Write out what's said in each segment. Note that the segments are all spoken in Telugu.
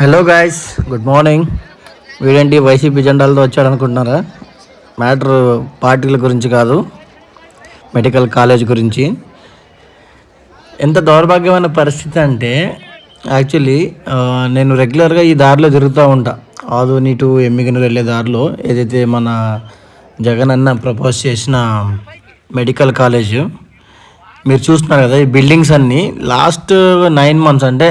హలో గాయస్ గుడ్ మార్నింగ్ వీడేంటి వైసీపీ జెండాలతో వచ్చాడు అనుకుంటున్నారా మ్యాటర్ పార్టీల గురించి కాదు మెడికల్ కాలేజ్ గురించి. ఎంత దౌర్భాగ్యమైన పరిస్థితి అంటే యాక్చువల్లీ నేను రెగ్యులర్గా ఈ దారిలో తిరుగుతూ ఉంటా. ఆదోని టు ఎమ్మిగనూరు వెళ్ళే దారిలో ఏదైతే మన జగన్ అన్న ప్రపోజ్ చేసిన మెడికల్ కాలేజ్ మీరు చూస్తున్నారు కదా ఈ బిల్డింగ్స్ అన్నీ లాస్ట్ నైన్ మంత్స్ అంటే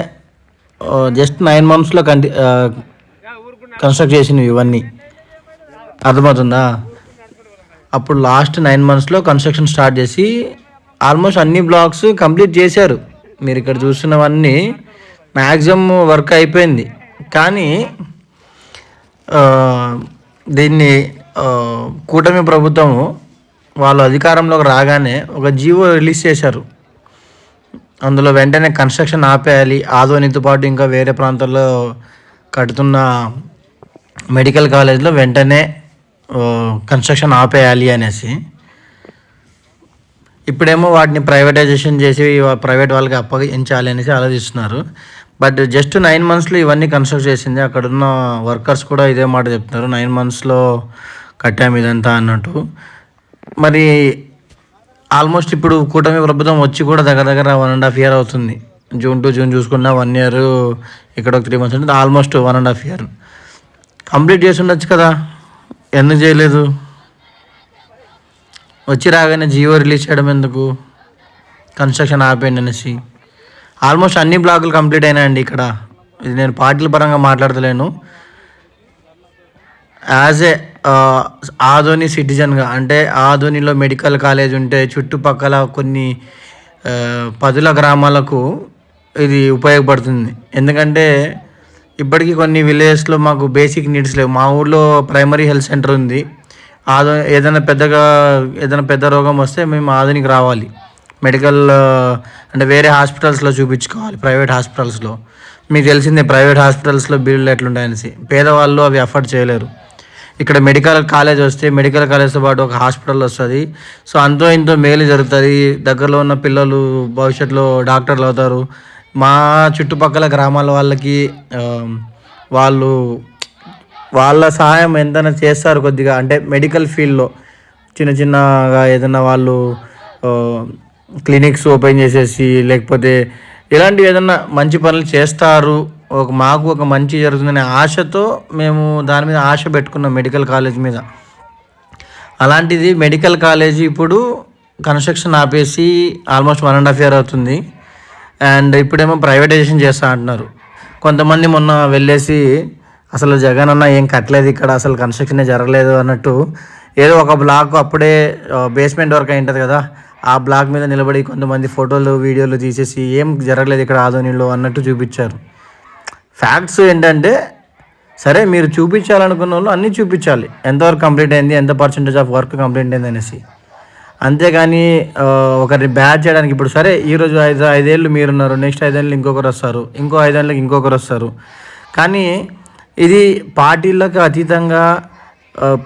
జస్ట్ నైన్ మంత్స్లో కంటి కన్స్ట్రక్ట్ చేసినవి ఇవన్నీ. అర్థమవుతుందా? అప్పుడు లాస్ట్ నైన్ మంత్స్లో కన్స్ట్రక్షన్ స్టార్ట్ చేసి ఆల్మోస్ట్ అన్ని బ్లాక్స్ కంప్లీట్ చేశారు. మీరు ఇక్కడ చూస్తున్నవన్నీ మ్యాక్సిమం వర్క్ అయిపోయింది. కానీ దీన్ని కూటమి ప్రభుత్వము వాళ్ళు అధికారంలోకి రాగానే ఒక జీవో రిలీజ్ చేశారు. అందులో వెంటనే కన్స్ట్రక్షన్ ఆపేయాలి. ఆదోనితో పాటు ఇంకా వేరే ప్రాంతాల్లో కడుతున్న మెడికల్ కాలేజ్లో వెంటనే కన్స్ట్రక్షన్ ఆపేయాలి అనేసి. ఇప్పుడేమో వాటిని ప్రైవేటైజేషన్ చేసి ప్రైవేట్ వాళ్ళకి అప్పగించాలి అనేసి ఆలోచిస్తున్నారు. బట్ జస్ట్ నైన్ మంత్స్లో ఇవన్నీ కన్స్ట్రక్ట్ చేసింది. అక్కడున్న వర్కర్స్ కూడా ఇదే మాట చెప్తున్నారు. నైన్ మంత్స్లో కట్టాము ఇదంతా అన్నట్టు. మరి ఆల్మోస్ట్ ఇప్పుడు కూటమి ప్రభుత్వం వచ్చి కూడా దగ్గర దగ్గర వన్ అండ్ హాఫ్ ఇయర్ అవుతుంది. జూన్ టు జూన్ చూసుకున్న వన్ ఇయర్ ఇక్కడ ఒక త్రీ మంత్స్ ఉంటుంది. Almost one and half year complete చేసి ఉండొచ్చు కదా? ఎందుకు చేయలేదు? వచ్చి రాగానే జియో రిలీజ్ చేయడం ఎందుకు? కన్స్ట్రక్షన్ ఆపేయండి అనేసి. ఆల్మోస్ట్ అన్ని బ్లాకులు కంప్లీట్ అయినాయండి ఇక్కడ. ఇది నేను పార్టీల పరంగా మాట్లాడతలేను. యాజ్ ఏ ఆదోని సిటిజన్గా అంటే ఆదోనిలో మెడికల్ కాలేజ్ ఉంటే చుట్టుపక్కల కొన్ని పదుల గ్రామాలకు ఇది ఉపయోగపడుతుంది. ఎందుకంటే ఇప్పటికీ కొన్ని విలేజెస్లో మాకు బేసిక్ నీడ్స్ లేవు. మా ఊళ్ళో ప్రైమరీ హెల్త్ సెంటర్ ఉంది. ఆదో ఏదైనా పెద్దగా ఏదైనా పెద్ద రోగం వస్తే మేము ఆధునికి రావాలి. మెడికల్ అంటే వేరే హాస్పిటల్స్లో చూపించుకోవాలి ప్రైవేట్ హాస్పిటల్స్లో. మీకు తెలిసిందే ప్రైవేట్ హాస్పిటల్స్లో బిల్లులు ఎట్లుంటాయనేసి. పేదవాళ్ళు అవి అఫోర్డ్ చేయలేరు. ఇక్కడ మెడికల్ కాలేజ్ వస్తే మెడికల్ కాలేజ్తో పాటు ఒక హాస్పిటల్ వస్తుంది. సో అంతో ఇంతో మేలు జరుగుతుంది. దగ్గరలో ఉన్న పిల్లలు భవిష్యత్తులో డాక్టర్లు అవుతారు. మా చుట్టుపక్కల గ్రామాల వాళ్ళకి వాళ్ళు వాళ్ళ సహాయం ఎంతైనా చేస్తారు కొద్దిగా. అంటే మెడికల్ ఫీల్డ్లో చిన్న చిన్నగా ఏదైనా వాళ్ళు క్లినిక్స్ ఓపెన్ చేసేసి లేకపోతే ఇలాంటివి ఏదైనా మంచి పనులు చేస్తారు. ఒక మాకు ఒక మంచి జరుగుతుందనే ఆశతో మేము దాని మీద ఆశ పెట్టుకున్నాం మెడికల్ కాలేజ్ మీద. అలాంటిది మెడికల్ కాలేజ్ ఇప్పుడు కన్స్ట్రక్షన్ ఆపేసి almost one and half year అవుతుంది. అండ్ ఇప్పుడేమో ప్రైవేటైజేషన్ చేస్తా అంటున్నారు. కొంతమంది మొన్న వెళ్ళేసి అసలు జగన్ అన్న ఏం కట్టలేదు ఇక్కడ అసలు కన్స్ట్రక్షనే జరగలేదు అన్నట్టు ఏదో ఒక బ్లాక్ అప్పుడే బేస్మెంట్ వర్క్ అయి ఉంటుంది కదా ఆ బ్లాక్ మీద నిలబడి కొంతమంది ఫోటోలు వీడియోలు తీసేసి ఏం జరగలేదు ఇక్కడ ఆధోనిలో అన్నట్టు చూపించారు. ఫ్యాక్ట్స్ ఏంటంటే సరే మీరు చూపించాలనుకున్న వాళ్ళు అన్నీ చూపించాలి. ఎంతవరకు కంప్లీట్ అయింది ఎంత పర్సంటేజ్ ఆఫ్ వర్క్ కంప్లీట్ అయింది అనేసి. అంతేగాని ఒకరిని బ్యాచ్ చేయడానికి ఇప్పుడు సరే ఈరోజు ఐదు ఐదేళ్ళు మీరున్నారు నెక్స్ట్ ఐదేళ్ళు ఇంకొకరు వస్తారు ఇంకో ఐదేళ్ళకి ఇంకొకరు వస్తారు. కానీ ఇది పార్టీలకు అతీతంగా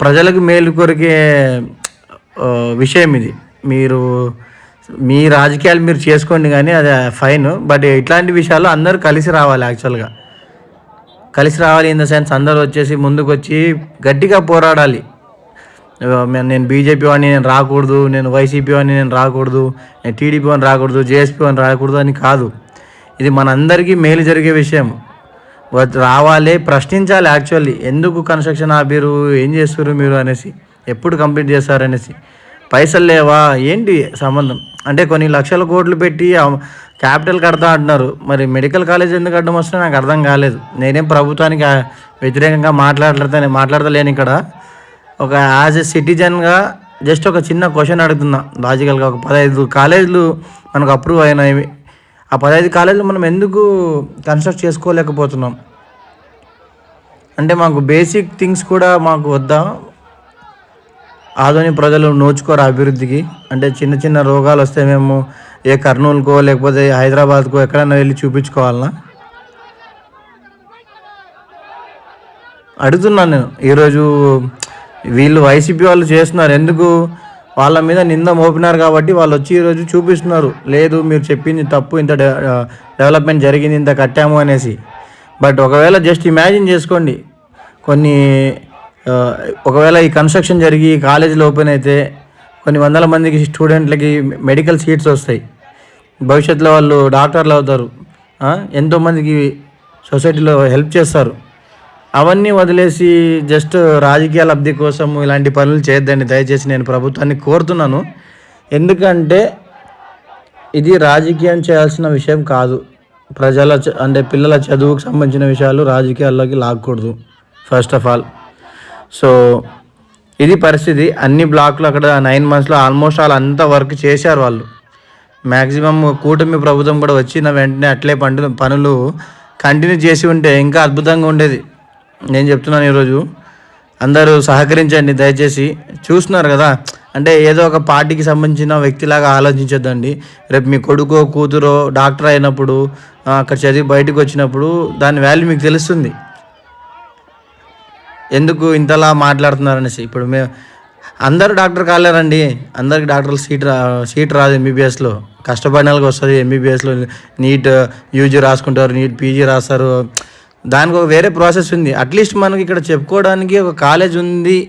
ప్రజలకు మేలు కొరికే విషయం ఇది. మీరు మీ రాజకీయాలు మీరు చేసుకోండి కానీ అది ఫైన్ బట్ ఇట్లాంటి విషయాలు అందరూ కలిసి రావాలి యాక్చువల్గా కలిసి రావాలి ఇన్ ద సెన్స్ అందరూ వచ్చేసి ముందుకు వచ్చి గట్టిగా పోరాడాలి. నేను బీజేపీ వాడిని నేను రాకూడదు నేను వైసీపీ వాడిని నేను రాకూడదు నేను టీడీపీ వాడిని రాకూడదు జేఎస్పీ వాడిని రాకూడదు అని కాదు. ఇది మనందరికీ మేలు జరిగే విషయం. రావాలి ప్రశ్నించాలి యాక్చువల్లీ ఎందుకు కన్స్ట్రక్షన్ ఆపిరు ఏం చేస్తారు మీరు అనేసి ఎప్పుడు కంప్లీట్ చేస్తారు అనేసి పైసలు లేవా? ఏంటి సంబంధం? అంటే కొన్ని లక్షల కోట్లు పెట్టి క్యాపిటల్ కడతా అంటున్నారు. మరి మెడికల్ కాలేజ్ ఎందుకు అడ్డం వస్తే నాకు అర్థం కాలేదు. నేనేం ప్రభుత్వానికి వ్యతిరేకంగా మాట్లాడలేదని మాట్లాడతలేను ఇక్కడ. ఒక యాజ్ ఎ సిటిజన్గా జస్ట్ ఒక చిన్న క్వశ్చన్ అడుగుతున్నా. లాజికల్గా ఒక పదహైదు కాలేజీలు మనకు అప్రూవ్ అయినాయి. ఆ పదహైదు కాలేజీలు మనం ఎందుకు కన్స్ట్రక్ట్ చేసుకోలేకపోతున్నాం? అంటే మాకు బేసిక్ థింగ్స్ కూడా మాకు వద్దా? ఆదోని ప్రజలు నోచుకోరు అభివృద్ధికి. అంటే చిన్న చిన్న రోగాలు వస్తే మేము ఏ కర్నూలుకో లేకపోతే హైదరాబాద్కో ఎక్కడైనా వెళ్ళి చూపించుకోవాలనా? అడుగుతున్నాను నేను. ఈరోజు వీళ్ళు వైసీపీ వాళ్ళు చేస్తున్నారు. ఎందుకు? వాళ్ళ మీద నింద మోపినారు కాబట్టి వాళ్ళు వచ్చి ఈరోజు చూపిస్తున్నారు. లేదు మీరు చెప్పింది తప్పు ఇంత డెవలప్మెంట్ జరిగింది ఇంత కట్టాము అనేసి. బట్ ఒకవేళ జస్ట్ ఇమాజిన్ చేసుకోండి. కొన్ని ఒకవేళ ఈ కన్స్ట్రక్షన్ జరిగి కాలేజీలు ఓపెన్ అయితే కొన్ని వందల మందికి స్టూడెంట్లకి మెడికల్ సీట్స్ వస్తాయి. భవిష్యత్తులో వాళ్ళు డాక్టర్లు అవుతారు. ఎంతోమందికి సొసైటీలో హెల్ప్ చేస్తారు. అవన్నీ వదిలేసి జస్ట్ రాజకీయ లబ్ధి కోసం ఇలాంటి పనులు చేయొద్దండి. దయచేసి నేను ప్రభుత్వాన్ని కోరుతున్నాను. ఎందుకంటే ఇది రాజకీయం చేయాల్సిన విషయం కాదు. ప్రజల చ- అంటే పిల్లల చదువుకు సంబంధించిన విషయాలు రాజకీయాల్లోకి లాక్కూడదు. ఫస్ట్ ఆఫ్ ఆల్ సో ఇది పరిస్థితి. అన్ని బ్లాక్లు అక్కడ నైన్ మంత్స్లో ఆల్మోస్ట్ వాళ్ళు అంతా వర్క్ చేశారు వాళ్ళు. మ్యాక్సిమం కూటమి ప్రభుత్వం కూడా వచ్చిన వెంటనే అట్లే పండు పనులు కంటిన్యూ చేసి ఉంటే ఇంకా అద్భుతంగా ఉండేది. నేను చెప్తున్నాను ఈరోజు. అందరూ సహకరించండి దయచేసి. చూస్తున్నారు కదా అంటే ఏదో ఒక పార్టీకి సంబంధించిన వ్యక్తిలాగా ఆలోచించొద్దండి. రేపు మీ కొడుకో కూతురో డాక్టర్ అయినప్పుడు అక్కడ చదివి బయటకు వచ్చినప్పుడు దాని వాల్యూ మీకు తెలుస్తుంది. ఎందుకు ఇంతలా మాట్లాడుతున్నారు అనేసి ఇప్పుడు మేము అందరూ డాక్టర్ కాలేరండి. అందరికి డాక్టర్ సీట్ రా సీట్ రాదు ఎంబీబీఎస్లో కష్టపడిన వాళ్ళకి వస్తుంది ఎంబీబీఎస్లో నీట్ యూజీ రాసుకుంటారు నీట్ పీజీ రాస్తారు. దానికి ఒక వేరే ప్రాసెస్ ఉంది. అట్లీస్ట్ మనకి ఇక్కడ చెప్పుకోవడానికి ఒక కాలేజ్ ఉంది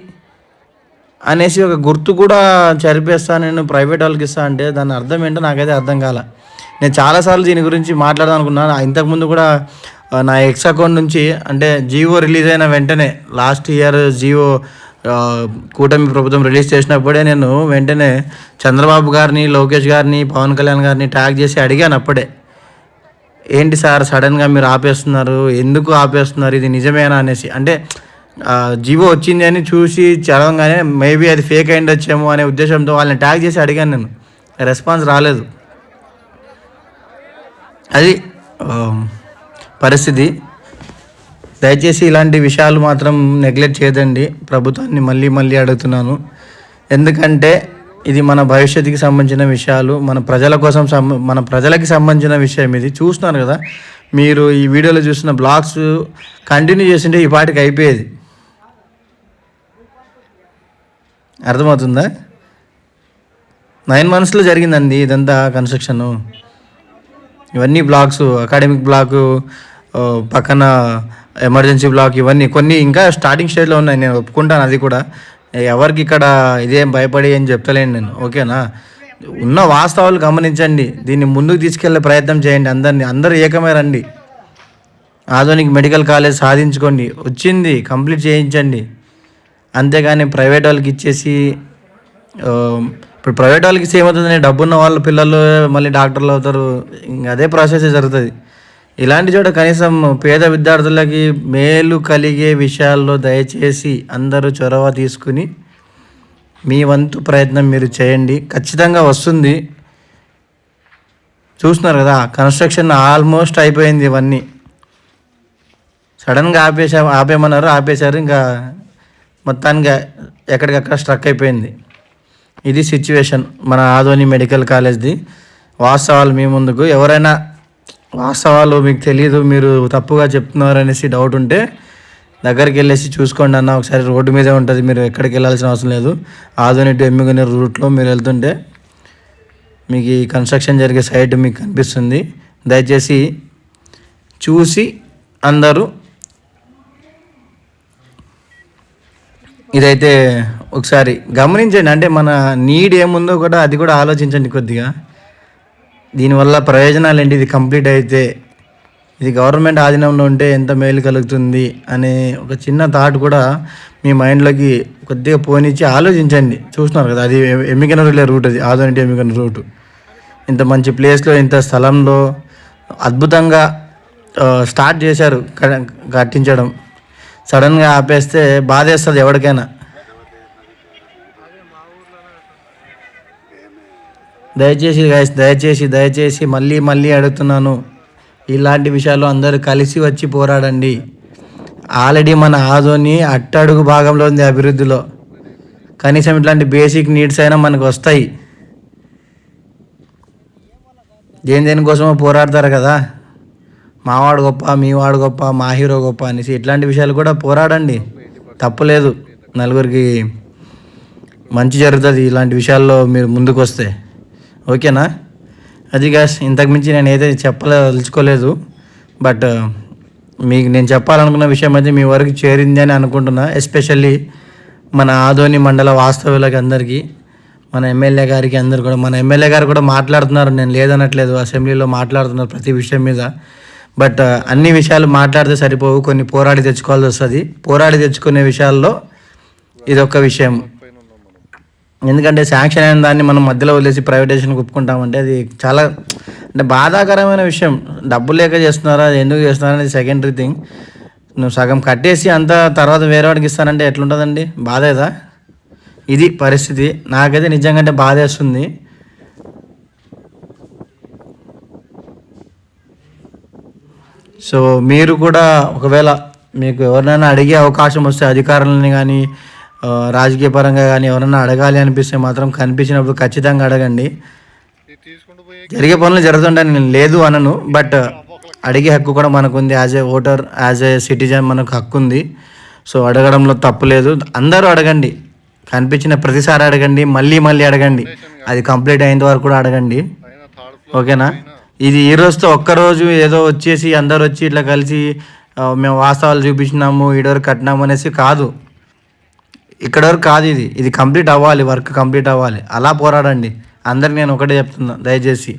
అనేసి ఒక గుర్తు కూడా చరిపేస్తా నేను ప్రైవేట్ వాళ్ళకి ఇస్తా అంటే దాని అర్థం ఏంటో నాకైతే అర్థం కాల. నేను చాలాసార్లు దీని గురించి మాట్లాడదాం అనుకున్నాను. ఇంతకుముందు కూడా నా ఎక్స్ అకౌంట్ నుంచి అంటే జియో రిలీజ్ అయిన వెంటనే లాస్ట్ ఇయర్ జియో కూటమి ప్రభుత్వం రిలీజ్ చేసినప్పుడే నేను వెంటనే చంద్రబాబు గారిని లోకేష్ గారిని పవన్ కళ్యాణ్ గారిని ట్యాగ్ చేసి అడిగాను అప్పుడే. ఏంటి సార్ సడన్గా మీరు ఆపేస్తున్నారు? ఎందుకు ఆపేస్తున్నారు? ఇది నిజమేనా అనేసి. అంటే జివో వచ్చింది అని చూసి చదవగానే మేబీ అది ఫేక్ అయిండొచ్చేమో అనే ఉద్దేశంతో వాళ్ళని ట్యాగ్ చేసి అడిగాను నేను. రెస్పాన్స్ రాలేదు. అది పరిస్థితి. దయచేసి ఇలాంటి విషయాలు మాత్రం నెగ్లెక్ట్ చేయదండి. ప్రభుత్వాన్ని మళ్ళీ మళ్ళీ అడుగుతున్నాను. ఎందుకంటే ఇది మన భవిష్యత్తుకి సంబంధించిన విషయాలు మన ప్రజల కోసం మన ప్రజలకి సంబంధించిన విషయం ఇది. చూస్తున్నారు కదా మీరు ఈ వీడియోలో చూసిన బ్లాగ్స్ కంటిన్యూ చేస్తుంటే ఈ పాటికి అయిపోయేది. అర్థమవుతుందా? నైన్ మంత్స్లో జరిగిందండి ఇదంతా కన్స్ట్రక్షను ఇవన్నీ బ్లాగ్స్ అకాడమిక్ బ్లాక్ పక్కన ఎమర్జెన్సీ బ్లాక్ ఇవన్నీ కొన్ని ఇంకా స్టార్టింగ్ స్టేజ్లో ఉన్నాయి నేను ఒప్పుకుంటాను అది కూడా. ఎవరికి ఇక్కడ ఇదేం భయపడి అని చెప్తలేను నేను ఓకేనా? ఉన్న వాస్తవాలు గమనించండి దీన్ని ముందుకు తీసుకెళ్ళే ప్రయత్నం చేయండి అందరినీ అందరూ ఏకమే రండి. ఆధునిక మెడికల్ కాలేజ్ సాధించుకోండి వచ్చింది కంప్లీట్ చేయించండి. అంతేగాని ప్రైవేట్ వాళ్ళకి ఇచ్చేసి ఇప్పుడు ప్రైవేట్ వాళ్ళకి సేమ్ ఏమవుతుంది డబ్బున్న వాళ్ళ పిల్లలు మళ్ళీ డాక్టర్లు అవుతారు ఇంక అదే ప్రాసెస్ జరుగుతుంది. ఇలాంటి చోట కనీసం పేద విద్యార్థులకి మేలు కలిగే విషయాల్లో దయచేసి అందరూ చొరవ తీసుకుని మీ వంతు ప్రయత్నం మీరు చేయండి. ఖచ్చితంగా వస్తుంది. చూస్తున్నారు కదా కన్స్ట్రక్షన్ ఆల్మోస్ట్ అయిపోయింది ఇవన్నీ. సడన్గా ఆపేసా ఆపేయమన్నారు ఆపేశారు. ఇంకా మొత్తానికి ఎక్కడికక్కడ స్ట్రక్ అయిపోయింది. ఇది సిచ్యువేషన్ మన ఆదోని మెడికల్ కాలేజ్ది. వాస్తవాలు మీ ముందుకు. ఎవరైనా వాస్తవాలు మీకు తెలియదు మీరు తప్పుగా చెప్తున్నారు అనేసి డౌట్ ఉంటే దగ్గరికి వెళ్ళేసి చూసుకోండి అన్న. ఒకసారి రోడ్డు మీదే ఉంటుంది మీరు ఎక్కడికి వెళ్ళాల్సిన అవసరం లేదు. ఆదోని టు రూట్లో మీరు వెళ్తుంటే మీకు ఈ కన్స్ట్రక్షన్ జరిగే సైట్ మీకు కనిపిస్తుంది. దయచేసి చూసి అందరూ ఇదైతే ఒకసారి గమనించండి. అంటే మన నీడ్ ఏముందో కూడా అది కూడా ఆలోచించండి కొద్దిగా. దీనివల్ల ప్రయోజనాలు ఏంటి? ఇది కంప్లీట్ అయితే ఇది గవర్నమెంట్ ఆధీనంలో ఉంటే ఎంత మేలు కలుగుతుంది అనే ఒక చిన్న థాట్ కూడా మీ మైండ్లోకి కొద్దిగా పోనిచ్చి ఆలోచించండి. చూస్తున్నారు కదా అది ఎమ్మికన వెళ్ళే రూట్ అది ఆదోని ఎమ్మికన రూట్. ఇంత మంచి ప్లేస్లో ఇంత స్థలంలో అద్భుతంగా స్టార్ట్ చేశారు కట్టించడం. సడన్గా ఆపేస్తే బాధేస్తుంది ఎవరికైనా. దయచేసి guys, దయచేసి దయచేసి మళ్ళీ మళ్ళీ అడుగుతున్నాను. ఇలాంటి విషయాలు అందరూ కలిసి వచ్చి పోరాడండి. ఆల్రెడీ మన ఆదోని అట్టడుగు భాగంలో ఉంది అభివృద్ధిలో. కనీసం ఇట్లాంటి బేసిక్ నీడ్స్ అయినా మనకు వస్తాయి. దేని దేనికోసమో పోరాడతారు కదా. మావాడు గొప్ప మీవాడు గొప్ప మా హీరో గొప్ప అనేసి ఇట్లాంటి విషయాలు కూడా పోరాడండి. తప్పులేదు నలుగురికి మంచి జరుగుతుంది ఇలాంటి విషయాల్లో మీరు ముందుకు వస్తే ఓకేనా? అది గాస్ ఇంతకుమించి నేను ఏదైతే చెప్పదలుచుకోలేదు. బట్ మీకు నేను చెప్పాలనుకున్న విషయం అయితే మీ వరకు చేరింది అని అనుకుంటున్నా. ఎస్పెషల్లీ మన ఆదోని మండల వాస్తవ్యులకి అందరికీ మన ఎమ్మెల్యే గారికి అందరు కూడా మన ఎమ్మెల్యే గారు కూడా మాట్లాడుతున్నారు. నేను లేదనట్లేదు అసెంబ్లీలో మాట్లాడుతున్నారు ప్రతి విషయం మీద. బట్ అన్ని విషయాలు మాట్లాడితే సరిపోవు. కొన్ని పోరాడి తెచ్చుకోవాల్సి వస్తుంది. పోరాడి తెచ్చుకునే విషయాల్లో ఇదొక విషయం. ఎందుకంటే శాంక్షన్ అయిన దాన్ని మనం మధ్యలో వదిలేసి ప్రైవేటేషన్ ఒప్పుకుంటామంటే అది చాలా అంటే బాధాకరమైన విషయం. డబ్బు లేక చేస్తున్నారా అది ఎందుకు చేస్తున్నారా అనేది సెకండరీ థింగ్ నువ్వు సగం కట్టేసి అంతా తర్వాత వేరే వాడికి ఇస్తానంటే ఎట్లుంటుందండి? బాధేదా ఇది పరిస్థితి. నాకైతే నిజంగా బాధేస్తుంది సో మీరు కూడా ఒకవేళ మీకు ఎవరినైనా అడిగే అవకాశం వస్తే అధికారులని కానీ రాజకీయ పరంగా కానీ ఎవరన్నా అడగాలి అనిపిస్తే మాత్రం కనిపించినప్పుడు ఖచ్చితంగా అడగండి. జరిగే పనులు జరుగుతుంటాయి నేను లేదు అనను బట్ అడిగే హక్కు కూడా మనకు ఉంది as a voter as a citizen మనకు హక్కు ఉంది. సో అడగడంలో తప్పు లేదు. అందరూ అడగండి. కనిపించిన ప్రతిసారి అడగండి మళ్ళీ మళ్ళీ అడగండి. అది కంప్లీట్ అయిన వరకు కూడా అడగండి. ఓకేనా? ఇది ఈ రోజుతో ఒక్కరోజు ఏదో వచ్చేసి అందరు వచ్చి ఇట్లా కలిసి మేము వాస్తవాలు చూపించినాము ఈడవరకు కట్టినాము అనేసి కాదు. ఇక్కడ వరకు కాదు ఇది. ఇది కంప్లీట్ అవ్వాలి వర్క్ కంప్లీట్ అవ్వాలి. అలా పోరాడండి. అందరికి నేను ఒకటే చెప్తున్నా. దయచేసి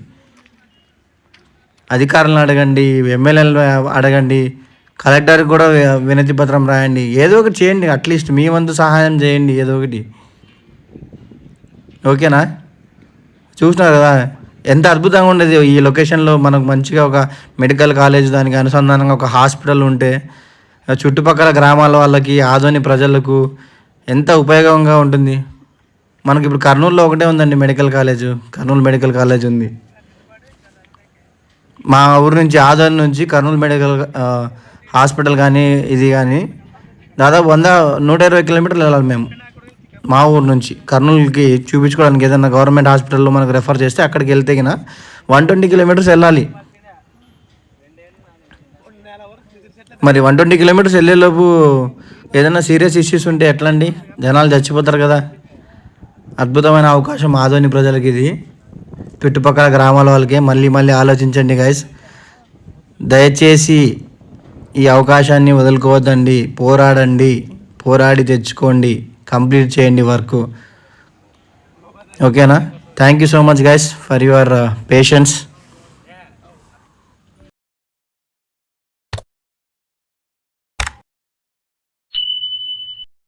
అధికారులను అడగండి ఎమ్మెల్యేలను అడగండి కలెక్టర్కి కూడా వినతి పత్రం రాయండి. ఏదో ఒకటి చేయండి. అట్లీస్ట్ మీ వంతు సహాయం చేయండి ఏదో ఒకటి. ఓకేనా? చూసినారు కదా? ఎంత అద్భుతంగా ఉండేది. ఈ లొకేషన్లో మనకు మంచిగా ఒక మెడికల్ కాలేజ్ దానికి అనుసంధానంగా ఒక హాస్పిటల్ ఉంటే చుట్టుపక్కల గ్రామాల వాళ్ళకి ఆదోని ప్రజలకు ఎంత ఉపయోగంగా ఉంటుంది? మనకి ఇప్పుడు కర్నూలులో ఒకటే ఉందండి medical college. Kurnool medical college ఉంది. మా ఊరు నుంచి ఆదోని నుంచి కర్నూలు మెడికల్ హాస్పిటల్ కానీ ఇది కానీ దాదాపు వంద నూట ఇరవై కిలోమీటర్లు వెళ్ళాలి మేము. మా ఊరు నుంచి కర్నూలుకి చూపించుకోవడానికి ఏదైనా గవర్నమెంట్ హాస్పిటల్లో మనకు రెఫర్ చేస్తే అక్కడికి వెళ్తే గిన వన్ ట్వంటీ కిలోమీటర్స్ వెళ్ళాలి. మరి వన్ ట్వంటీ కిలోమీటర్స్ వెళ్ళేలోపు ఏదైనా సీరియస్ ఇష్యూస్ ఉంటే ఎట్లా అండి జనాలు చచ్చిపోతారు కదా. అద్భుతమైన అవకాశం ఆదోని ప్రజలకి ఇది. చుట్టుపక్కల గ్రామాల వాళ్ళకి మళ్ళీ మళ్ళీ ఆలోచించండి గైస్ దయచేసి ఈ అవకాశాన్ని వదులుకోవద్దండి. పోరాడండి. పోరాడి తెచ్చుకోండి. కంప్లీట్ చేయండి వర్క్. ఓకేనా? Thank you so much guys for your patience